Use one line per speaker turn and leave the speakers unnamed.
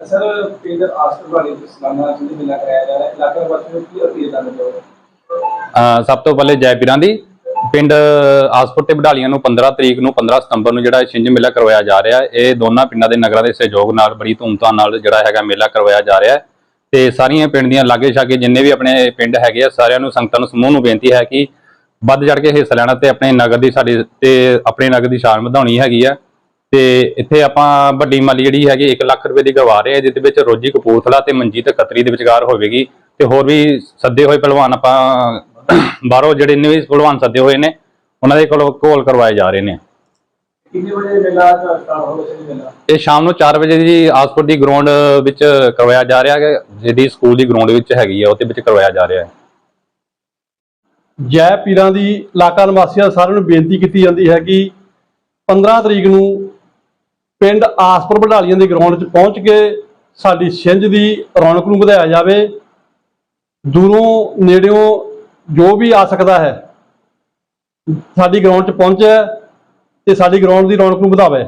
Sir ਪਿੰਡ ਆਸਟਰ ਵਾਲੀ ਸਲਾਨਾ ਜਿਹਦੇ ਮੇਲਾ ਕਰਾਇਆ ਜਾ ਰਿਹਾ ਇਲਾਕਾ ਵਾਸੀਆਂ ਨੂੰ ਕੀ ਅਪੀਲ ਕਰਨਾ ਚਾਹੋਗੇ
ਸਭ ਤੋਂ ਪਹਿਲੇ ਜੈ ਪੀਰਾਂ ਦੀ। ਪਿੰਡ ਆਸਪੁਰ ਤੇ ਬਡਾਲੀਆਂ ਨੂੰ 15 ਤਰੀਕ ਨੂੰ 15 ਸਤੰਬਰ ਨੂੰ ਜਿਹੜਾ ਇਹ ਛਿੰਝ ਮੇਲਾ ਕਰਵਾਇਆ ਜਾ ਰਿਹਾ ਇਹ ਦੋਨਾਂ ਪਿੰਡਾਂ ਦੇ ਨਗਰਾਂ ਦੇ ਸਹਿਯੋਗ ਨਾਲ, ਬੜੀ ਧੂਮਧਾਮ ਨਾਲ ਜਿਹੜਾ ਹੈਗਾ ਮੇਲਾ ਕਰਵਾਇਆ ਜਾ ਰਿਹਾ ਤੇ ਸਾਰੀਆਂ ਪਿੰਡ ਦੀਆਂ ਲਾਗੇ ਛਾਗੇ ਜਿੰਨੇ ਵੀ ਆਪਣੇ ਪਿੰਡ ਹੈਗੇ ਆ, ਸਾਰਿਆਂ ਨੂੰ ਸੰਗਤਾਂ ਨੂੰ ਸਮੂਹ ਨੂੰ ਬੇਨਤੀ ਹੈ ਕਿ ਵੱਧ ਚੜ ਕੇ ਹਿੱਸਾ ਲੈਣਾ ਤੇ ਆਪਣੇ ਨਗਰ ਦੀ ਸਾਡੀ, ਤੇ ਆਪਣੇ ਨਗਰ ਦੀ ਸ਼ਾਨ ਵਧਾਉਣੀ ਹੈਗੀ ਆ। ਤੇ ਇੱਥੇ ਆਪਾਂ ਵੱਡੀ ਮਾਲੀ ਜਿਹੜੀ ਹੈਗੀ 1 ਲੱਖ ਰੁਪਏ ਦੀ ਕਰਵਾ ਰਹੇ ਆ ਜਿਹਦੇ ਵਿੱਚ ਰੋਜੀ ਕਪੂਰਥਲਾ ਤੇ ਮਨਜੀਤ ਖੱਤਰੀ ਦੇ ਵਿਚਕਾਰ ਹੋਵੇਗੀ ਤੇ ਹੋਰ ਵੀ ਸੱਦੇ ਹੋਏ ਪਹਿਲਵਾਨ ਆਪਾਂ ਬਾਹਰੋਂ ਜਿਹੜੇ ਨੇ ਵੀ ਪਹਿਲਵਾਨ ਸੱਦੇ ਹੋਏ ਨੇ ਉਹਨਾਂ ਦੇ ਕੋਲ ਘੋਲ ਕਰਵਾਏ ਜਾ ਰਹੇ ਨੇ।
ਕਿੰਨੇ ਵਜੇ ਮੇਲਾ ਸਟਾਰਟ ਹੋਗਾ ਛਿੰਝ ਮੇਲਾ?
ਇਹ ਸ਼ਾਮ ਨੂੰ 4 ਵਜੇ ਦੀ ਆਸਪੁਰ ਦੀ ਗਰਾਊਂਡ ਵਿੱਚ ਕਰਵਾਇਆ ਜਾ ਰਿਹਾ ਹੈ ਜਿਹਦੀ ਸਕੂਲ ਦੀ ਗਰਾਊਂਡ ਵਿੱਚ ਹੈਗੀ ਆ ਉਹਦੇ ਵਿੱਚ ਕਰਵਾਇਆ ਜਾ ਰਿਹਾ ਹੈ।
ਜੈ ਪੀਰਾਂ ਦੀ ਇਲਾਕਾ ਨਿਵਾਸੀਆਂ ਸਾਰਿਆਂ ਨੂੰ ਬੇਨਤੀ ਕੀਤੀ ਜਾਂਦੀ ਹੈ ਕਿ 15 ਤਰੀਕ ਨੂੰ ਪਿੰਡ ਆਸਪੁਰ ਬਡਾਲੀਆਂ ਦੀ ਗਰਾਊਂਡ 'ਚ ਪਹੁੰਚ ਕੇ ਸਾਡੀ ਛਿੰਝ ਦੀ ਰੌਣਕ ਨੂੰ ਵਧਾਇਆ ਜਾਵੇ। ਦੂਰੋਂ ਨੇੜਿਓਂ ਜੋ ਵੀ ਆ ਸਕਦਾ ਹੈ, ਸਾਡੀ ਗਰਾਊਂਡ 'ਚ ਪਹੁੰਚੇ ਤੇ ਸਾਡੀ ਗਰਾਊਂਡ ਦੀ ਰੌਣਕ ਨੂੰ ਵਧਾਵੇ।